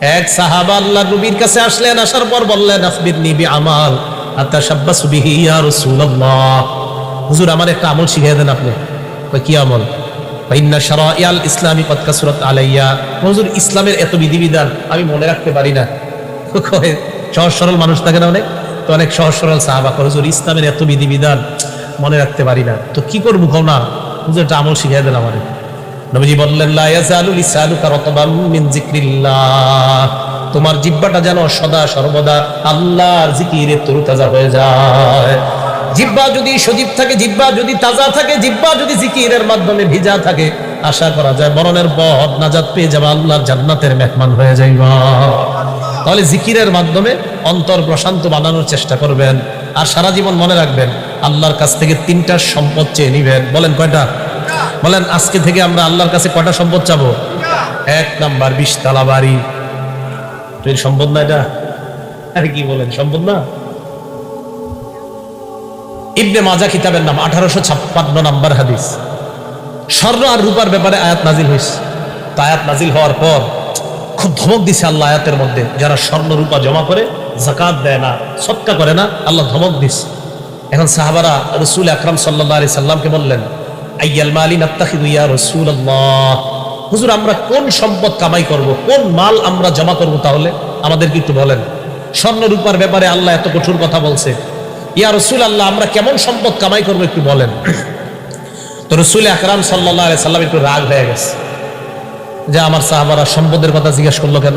এক সাহাবা আল্লাহ নবীর কাছে আসলেন আসার পর বললেন আফবির নিবি আমাল আত্মা সাব্বাসু বিহি ইয়া রাসূলুল্লাহ। হুজুর আমার একটা আমল শিখিয়ে দেন আপনি। কই কি আমল? ফাইন্না শারাইয়াল ইসলামী কদ কাসরাত আলাইয়া। হুজুর ইসলামের এত বিধিবিধান আমি মনে রাখতে পারি না। কয়, সহজ সরল মানুষ থাকে না অনেক? তো অনেক সহজ সরল সাহাবা করে হুজুর ইসলামের এত বিধিবিধান মনে রাখতে পারি না। তো কি করব কও না? হুজুর একটা আমল শিখিয়ে দেন আমাদের নবীজি বললেন, লা ইয়াজালু লিসানুকা রাতবাম মিন যিকরিল্লাহ। তোমার জিহ্বাটা যেন সদা সর্বদা আল্লাহর জিকিরে তরুতাজা হয়ে যায়। জিহ্বা যদি সজীব থাকে জিহ্বা যদি তাজা থাকে জিহ্বা যদি জিকিরের মাধ্যমে ভিজা থাকে, আশা করা যায় মরণের পর নাজাত পেয়ে যাবে আল্লাহর জান্নাতের মেহমান হয়ে যাইবা। তাহলে জিকিরের মাধ্যমে অন্তর প্রশান্ত বানানোর চেষ্টা করবেন আর সারা জীবন মনে রাখবেন, আল্লাহর কাছ থেকে তিনটা সম্পদ চেয়ে নিবেন। বলেন কয়টা? বলেন, আজকে থেকে আমরা আল্লাহর কাছে কয়টা সম্পদ চাবো? এক নাম্বার, বিশ তালা বাড়ি। তো এর সম্পদ না এটা? আরে কি বলেন, সম্পদ না? ইবনে মাজা কিতাবের নাম, আঠারোশো ছাপ্পান্ন নাম্বার হাদিস। স্বর্ণ আর রূপার ব্যাপারে আয়াত নাজিল হয়েছে। তো আয়াত নাজিল হওয়ার পর খুব ধমক দিছে আল্লাহ আয়াতের মধ্যে। যারা স্বর্ণ, রূপা জমা করে জাকাত দেয় না, সৎকা করে না, আল্লাহ ধমক দিছে। এখন সাহাবারা রসুল আকরাম সাল্লাহ আলি সাল্লামকে বললেন আইয়াল মালি নাত্তাখিদু ইয়া রসুল আল্লাহ হুজুর, আমরা কোন সম্পদ কামাই করব? কোন মাল আমরা জমা করব তাহলে? আমাদেরকে একটু বলেন। স্বর্ণ রূপার ব্যাপারে আল্লাহ এত কঠোর কথা বলছে। ইয়া রসুল আল্লাহ আমরা কেমন সম্পদ কামাই করব একটু বলেন। তো রসুল আকরাম সাল্লাহ সাল্লাম একটু রাগ হয়ে গেছে। যে আমার সাহাবারা সম্পদের কথা জিজ্ঞেস করল কেন?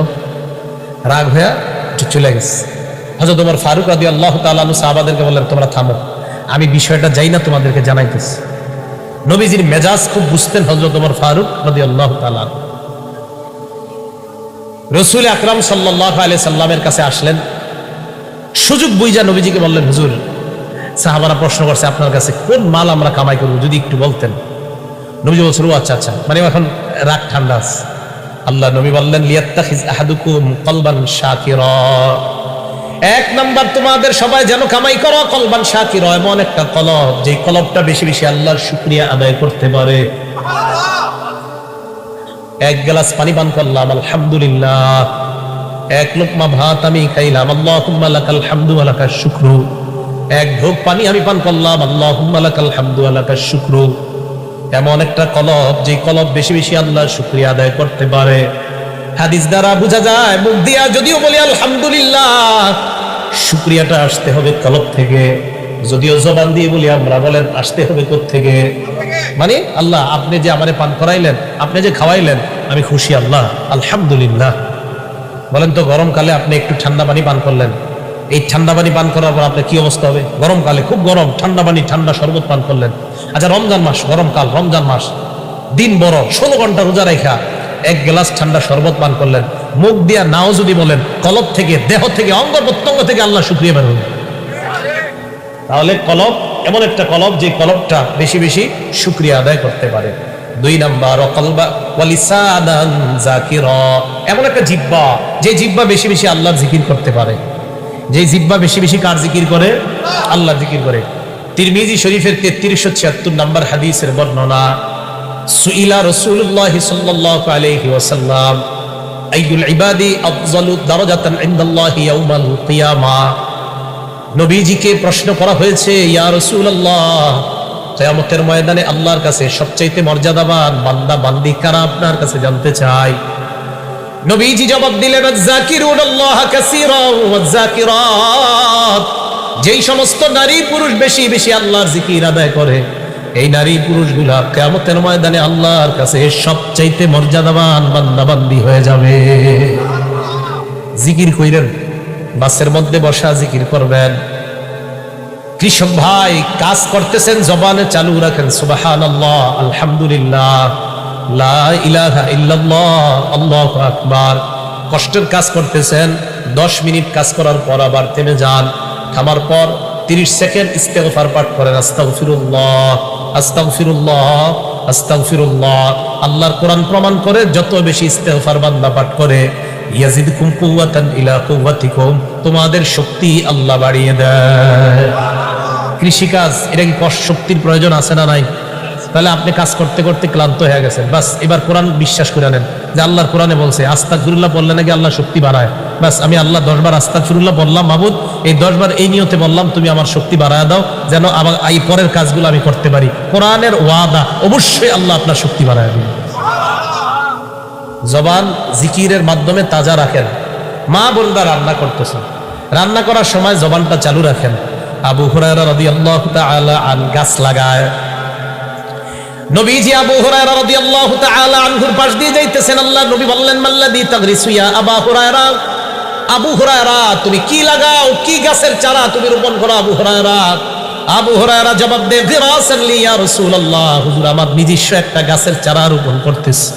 রাগ হয়ে একটু চলে গেছে। হজরত তোমার ফারুক আদি আল্লাহ তালু সাহাবাদেরকে বললেন, তোমরা থামো। আমি বিষয়টা যাই না তোমাদেরকে জানাইতেছি। নবীজির মেজাজ খুব বুঝতেন হজরত তোমার ফারুক আদি আল্লাহ তালান রসুল আকরাম সাল্লাহ আলি সাল্লামের কাছে আসলেন। সুযোগ বুঝা নবীজিকে বললেন, হুজুর, সাহাবারা প্রশ্ন করছে, আপনার কাছে কোন মাল আমরা কামাই করব, যদি একটু বলতেন? নবীজি বলছিল "ও আচ্ছা আচ্ছা মানে এখন রাগ ঠান্ডা। আল্লাহ নবী বললেন লিয়াত্তাখিজ আহাদুকুম কলবান শাকিরা। এক নাম্বার তোমাদের সবাই যেন কামাই করো, কলবান শাকিরা এমন একটা কলব যে কলবটা বেশি বেশি আল্লাহর শুকরিয়া আদায় করতে পারে। এক গ্লাস পানি পান করলাম, আলহামদুলিল্লাহ। এক লোকমা ভাত আমি খাইলাম, আল্লাহুম্মা লাকাল হামদু লাকাশ শুকরু। এক ঢোক পানি আমি পান করলাম, আল্লাহুম্মা লাকাল হামদু লাকাশ শুকরু। এমন একটা কলব যে কলব বেশি বেশি আল্লাহর শুকরিয়া আদায় করতে পারে। হাদিস দ্বারা বোঝা যায়, মুখ দিয়া যদিও বলি আলহামদুলিল্লাহ শুক্রিয়াটা আসতে হবে কলব থেকে। যদিও জবান দিয়ে বলি, আমরা বলেন, আসতে হবে থেকে মানে আল্লাহ, আপনি যে আমারে পান করাইলেন, আপনি যে খাওয়াইলেন, আমি খুশি, আল্লাহ, আলহামদুলিল্লাহ। বলেন তো, গরমকালে আপনি একটু ঠান্ডা পানি পান করলেন। এই ঠান্ডা পানি পান করার পর আপনার কি অবস্থা হবে? গরমকালে খুব গরম, ঠান্ডা পানি, ঠান্ডা শরবত পান করলেন। আচ্ছা রমজান মাস, গরমকাল, রমজান মাস। দিন বড়, ষোলো ঘণ্টা রোজা রেখা এক গ্লাস ঠান্ডা শরবত পান করলেন। মুখ দিয়া নাও যদি বলেন, কলব থেকে, দেহ থেকে অঙ্গ প্রত্যঙ্গ থেকে আল্লাহ শুক্রিয়া বের হবে তাহলে কলব, এমন একটা কলব যে কলবটা বেশি বেশি শুক্রিয়া আদায় করতে পারে। দুই নাম্বার এমন একটা জিব্বা যে জিব্বা বেশি বেশি আল্লাহর জিকির করতে পারে। যে জিব্বা বেশি বেশি কার জিকির করে? আল্লাহ জিকির করে। তিরমিজি শরীফের তেত্রিশশো ছিয়াত্তর নাম্বার হাদিসের বর্ণনা, সুইলা রসুল্লাহ সাল্লাল্লাহু আলাইহি ওয়াসাল্লাম আইয়ুল ইবাদি নবীজিকে প্রশ্ন করা হয়েছে, ইয়া ময়দানে আল্লাহর কাছে সবচাইতে মর্যাদাবান বান্দা, বান্দি কারা আপনার কাছে জানতে চাই নবীজি জবাব দিলেন আল্লাহ যেই সমস্ত নারী পুরুষ বেশি বেশি আল্লাহর জিকির আদায় করে এই নারী পুরুষগুলা কিয়ামতের ময়দানে আল্লাহর কাছে সবচাইতে মর্যাদাবান বান্দাবান্দি হয়ে যাবে। জিকির কইরেন, বাসের মধ্যে বসা জিকির করবেন। কৃষক ভাই, কাজ করতেছেন, জবানে চালু রাখেন সুবাহান আল্লাহ আলহামদুলিল্লাহ আল্লাহু কষ্টের কাজ করতেছেন, দশ মিনিট কাজ করার পর আবার থেমে যান। থামার পর তিরিশ সেকেন্ড ইস্তেগফার পাঠ করেন, আস্তাগফিরুল্লাহ। আস্তাগফিরুল্লাহ আস্তাগফিরুল্লাহ। আল্লাহর কোরআন প্রমাণ করে, যত বেশি ইস্তেগফার বান্দা পাঠ করে, ইয়াজিদকুম কুওয়াতান ইলা কুওয়াতিকুম, তোমাদের শক্তি আল্লাহ বাড়িয়ে দেয়। কৃষিকাজ এটা কি কষ্ট শক্তির প্রয়োজন আছে না নাই? তাহলে আপনি কাজ করতে করতে ক্লান্ত হয়ে গেছেন। বাস, এবার কোরআন বিশ্বাস করে নেন যে আল্লাহর কোরআনে বলছে আস্তাক ফিরুল্লাহ বললে নাকি আল্লাহ শক্তি বাড়ায়? বাস, আমি আল্লাহ দশবার আস্তাক ফিরুল্লাহ বললাম, মাহবুদ, এই দশবার এই নিয়তে বললাম, তুমি আমার শক্তি বাড়ায় দাও, যেন আবার এই পরের কাজগুলো আমি করতে পারি। কোরআনের ওয়াদা, অবশ্যই আল্লাহ আপনার শক্তি বাড়ায় দিবে। জবান জিকিরের মাধ্যমে তাজা রাখেন। মা বোনরা রান্না করতেছেন রান্না করার সময় জবানটা চালু রাখেন। আবু হুরায়রা রাদিয়াল্লাহু তাআলা আন গাছ লাগায়। আল্লাহ আমার নিজস্ব একটা গাছের চারা রোপণ করতেছি।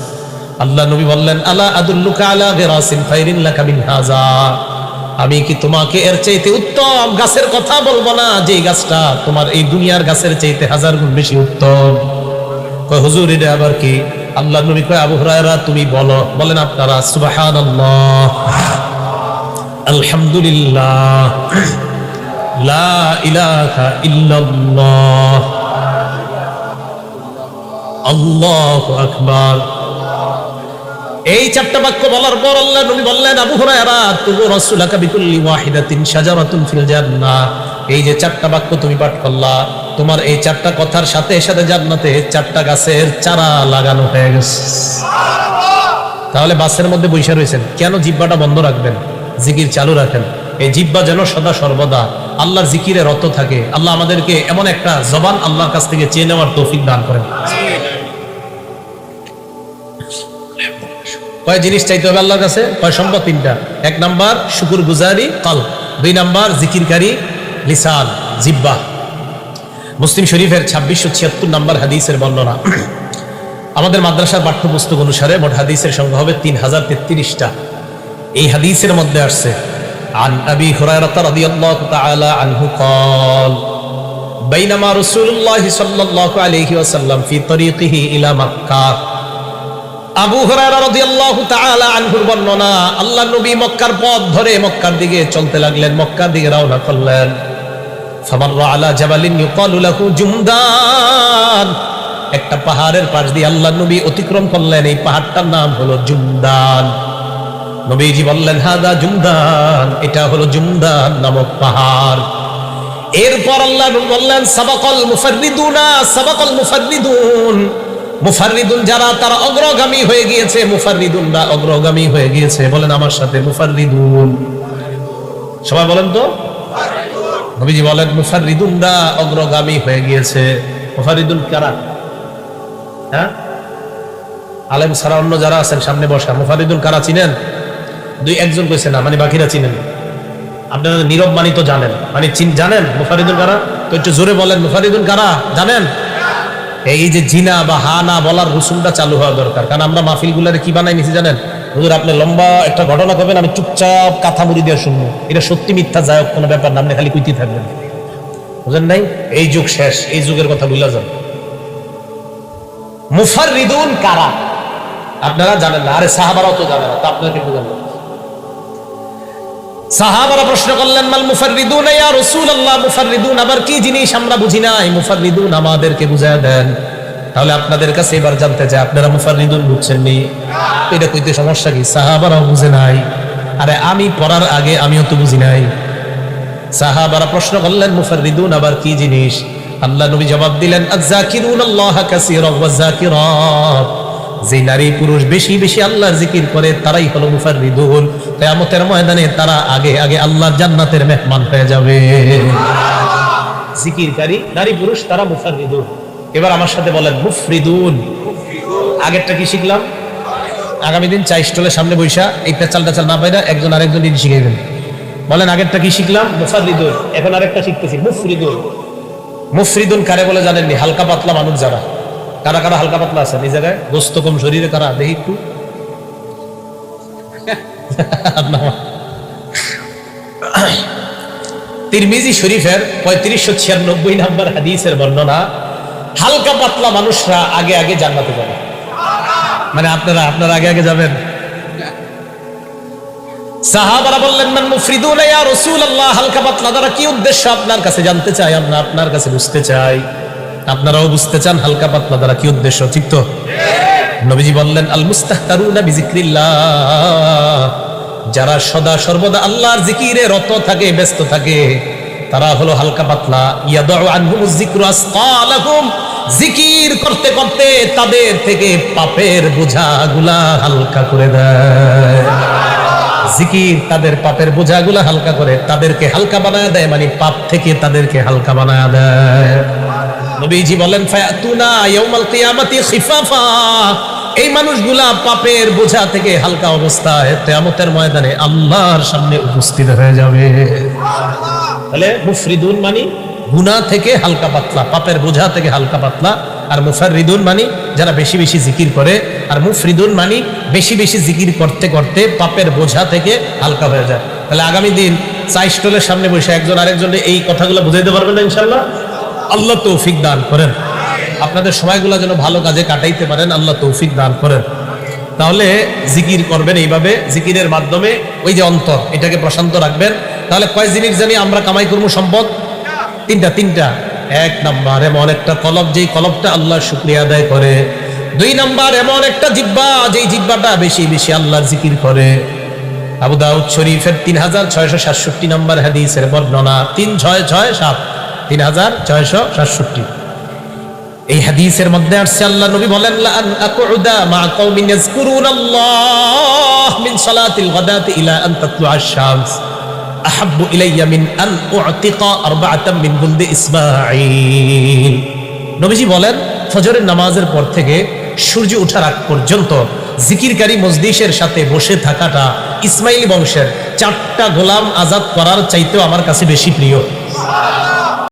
আল্লাহ নবী বললেন, আলা আদুল্লুকা আলা গিরাসিন খাইরিন লাকা হাযা আমি কি তোমাকে এর চাইতে উত্তম? গাছের কথা বলব না। যে গাছটা তোমার এই দুনিয়ার গাছের চাইতে হাজার গুণ বেশি উত্তম। কয়, হুজুর, এটা আবার কি? আল্লাহ নবী কয়, আবু হুরায়রা, তুমি বলো। বলেন আপনারা, সুবহানাল্লাহ। আলহামদুলিল্লাহ। লা ইলাহা ইল্লাল্লাহ। আল্লাহু আকবার। এই চারটা বাক্য বলার পর আল্লাহ নবী বললেন, আবু হুরায়রা তুবু রাসূলাকা বিকুল্লি ওয়াহিদাতিন শাজারাতুন ফিল জান্নাহ। এই যে চারটা বাক্য তুমি পাঠ করলা, তোমার এই চারটা কথার সাথে সাথে জান্নাতে চারটা গাছের চারা লাগানো হয়ে গেছে। তাহলে বাসের মধ্যে বৈশা রয়েছেন, কেন জিব্বাটা বন্ধ রাখবেন? জিকির চালু রাখেন। এই জিব্বা যেন সদা সর্বদা আল্লাহর জিকিরে রত থাকে। আল্লাহ আমাদেরকে এমন একটা জবান আল্লাহর কাছ থেকে চেয়ে নেওয়ার তৌফিক দান করেন। কয় জিনিস চাইতে হবে আল্লাহর কাছে? কয় সম্পদ তিনটা। এক নাম্বার শুকুর গুজারি কল দুই নাম্বার, জিকিরকারী লিসান জিব্বা মুসলিম শরীফের ছাব্বিশশো ছিয়াত্তর নাম্বার হাদিসের বর্ণনা আমাদের মাদ্রাসার পাঠ্যপুস্তক অনুসারে মোট হাদিসের সংখ্যা হবে তিন হাজার তেত্রিশটা এই হাদিসের মধ্যে আসছে عن أبي هريرة رضي الله تعالى عنه قال بينما رسول الله صلى الله عليه وسلم في طريقه إلى مكة আবু হুরায়রা রাদিয়াল্লাহু তাআলা আনহুর বর্ণনা আল্লাহ নবী মক্কার পথ ধরে মক্কার দিকে চলতে লাগলেন মক্কার দিকে রওনা করলেন জুমদান। একটা পাহাড়ের পাশ দিয়ে আল্লাহ নবী অতিক্রম করলেন, এই পাহাড়টার নাম হলো জুমদান। নবীজি বললেন, হাদা জুমদান, এটা হলো জুমদান নামক পাহাড়। এরপর আল্লাহ বললেন, সাবাকল মুফাররিদুনা, সাবাকল মুফাররিদুন। মুফাররিদুন যারা, তারা অগ্রগামী হয়ে গিয়েছে, মুফাররিদুনরা অগ্রগামী হয়ে গিয়েছে। বলেন আমার সাথে, মুফাররিদুন। সবাই বলেন তো? নবীজি বলেন মুফাররিদুনরা অগ্রগামী হয়ে গিয়েছে। মুফাররিদুন কারা? হ্যাঁ? আলেম ছাড়া অন্য যারা আছেন, সামনে বসা। মুফারিদুল কারা চিনেন? দুই একজন কইছে, না মানে বাকিরা চিনেন আপনারা নীরব মানি তো জানেন। মানে জানেন? মুফারিদুল কারা? তো একটু জোরে বলেন মুফারিদুল কারা? জানেন? এই যে জিনা বা হা না বলার রসুমটা চালু হওয়া দরকার। কারণ আমরা মাহফিল গুলারে কি বানাই নিছি জানেন? হুজুর, আপনি লম্বা একটা ঘটনা করবেন আমি চুপচাপ কাথা মুড়ি দিয়ে শুনব। এটা সত্যি মিথ্যা হোক, কোনো ব্যাপার না, আপনি খালি কুইতি থাকবেন। বুঝেন নাই? এই যুগ শেষ, এই যুগের কথা ভুলা যান। মুফাররিদুন কারা? আপনারা জানেন না, আরে সাহাবারাও তো জানেন না, তা আপনারা কিন্তু জানেন সাহাবারা প্রশ্ন করলেন, মাল মুফাররিদুন ইয়া রাসূলুল্লাহ, মুফাররিদুন আবার কি জিনিস আমরা বুঝি নাই? মুফাররিদুন আমাদেরকে বুঝায় দেন। তাহলে আপনাদের কাছে এবার জানতে চাই, আপনারা মুফাররিদুন বুঝছেন নি? এটা কইতে সমস্যা কি? সাহাবারাও বুঝে নাই। আরে আমি পড়ার আগে আমিও তো বুঝি নাই। সাহাবারা প্রশ্ন করলেন, মুফাররিদুন আবার কি জিনিস? আল্লাহ নবী জবাব দিলেন যে নারী পুরুষ বেশি বেশি আল্লাহর জিকির করে, তারাই হলো মুফাররিদুন। কিয়ামতের ময়দানে তারা আগে আগে আল্লাহর জান্নাতের মেহমান হয়ে যাবে। জিকিরকারী, নারী পুরুষ, তারা মুফাররিদুন। এবার আমার সাথে বলেন, মুফরিদুন। আগেরটা কি শিখলাম? আগামী দিন চাই স্টলের সামনে বৈশা, এই পেঁচাল টেচাল না পাইরা একজন আরেকজন ইনি শিখাইবেন বলেন, আগেরটা কি শিখলাম? মুফাররিদুন এখন আরেকটা শিখতেছি, মুফরিদুন। মুফরিদুন কারে বলে জানেননি? হালকা পাতলা মানুষ যারা। কারা কারা হালকা পাতলা আছেন? এই জায়গায় গোস্ত কম, শরীরে কারা? দেখি একটু। তিরমিজি শরীফের পঁয়ত্রিশশো ছিয়ানব্বই নাম্বার হাদিসের বর্ণনা হালকা পাতলা মানুষরা আগে আগে জান্নাতে যাবে। মানে আপনারা আপনারা আগে আগে যাবেন? সাহাবারা বললেন মান মুফরিদুন ইয়া রাসূলুল্লাহ? হালকা পাতলা দ্বারা কি উদ্দেশ্য আপনার কাছে জানতে চাই আমরা আপনার কাছে বুঝতে চাই। আপনারাও বুঝতে চান হালকা পাতলা দ্বারা কি উদ্দেশ্য ঠিক তো? নবীজি বললেন আল মুস্তাহতারুনা বিজিক্রিল্লাহ। যারা সদা সর্বদা আল্লাহর জিকিরে রত থাকে ব্যস্ত থাকে তারা হলো হালকা পাতলা। ইয়াদউ আনহুমুজ যিকরু আসকালাহুম। জিকির করতে করতে তাদের থেকে পাপের বোঝাগুলা হালকা করে দেয়। জিকির তাদের পাপের বোঝাগুলা হালকা করে, তাদেরকে হালকা বানায় দেয় মানে পাপ থেকে তাদেরকে হালকা বানায় দেয়। নবীজি বলেন, ফায়াতুনা ইয়াউমাল কিয়ামাতি খিফাফা। এই মানুষগুলা পাপের বোঝা থেকে হালকা অবস্থায় কিয়ামতের ময়দানে আল্লাহর সামনে উপস্থিত হয়ে যাবে। তাহলে মুফরিদুন মানে গুনাহ থেকে হালকা পাতলা, পাপের বোঝা থেকে হালকা পাতলা। আর মুফাররিদুন মানি যারা বেশি বেশি জিকির করে, আর মুফরিদুন মানি বেশি বেশি জিকির করতে করতে পাপের বোঝা থেকে হালকা হয়ে যায়। তাহলে আগামী দিন চাই স্টলের সামনে বসে একজন আরেকজনের এই কথাগুলো বুঝাইতে পারবেন না ইনশাল্লাহ আল্লাহ তৌফিক দান করেন। আপনাদের সময়গুলো যেন ভালো কাজে কাটাইতে পারেন, আল্লাহ তৌফিক দান করেন। তাহলে জিকির করবেন এইভাবে, জিকিরের মাধ্যমে ওই যে অন্তর, এটাকে প্রশান্ত রাখবেন। তাহলে কয় জিনিস জানি আমরা কামাই করব সম্পদ? তিনটা তিনটা। এক নাম্বার, এমন একটা কলব, যেই কলবটা আল্লাহ শুক্রিয়া আদায় করে। দুই নাম্বার, এমন একটা জিব্বা, যেই জিব্বাটা বেশি বেশি আল্লাহর জিকির করে। আবু দাউদ শরীফের তিন হাজার ছয়শো সাতষট্টি নম্বর হাদিসের বর্ণনা। তিন ছয় ছয় সাত, তিন হাজার ছয়শো সাতষট্টি। এই হাদিসের মধ্যে আসছে, আল্লাহ নবী বলেন লা আন আকুদা মা কওমিন ইয়াযকুরুনাল্লাহ মিন সালাতিল গাদাতি ইলা আন তাতলুআ আশ-শামস আহাব্বু ইলাইয়া মিন আন উ'তিকা আরবাআতাম মিন বুলদি ইসমাঈল। নবীজি বলেন, ফজরের নামাজের পর থেকে সূর্য ওঠার আগ পর্যন্ত জিকিরকারী মজলিসের সাথে বসে থাকাটা ইসমাইল বংশের চারটা গোলাম আজাদ করার চাইতেও আমার কাছে বেশি প্রিয়।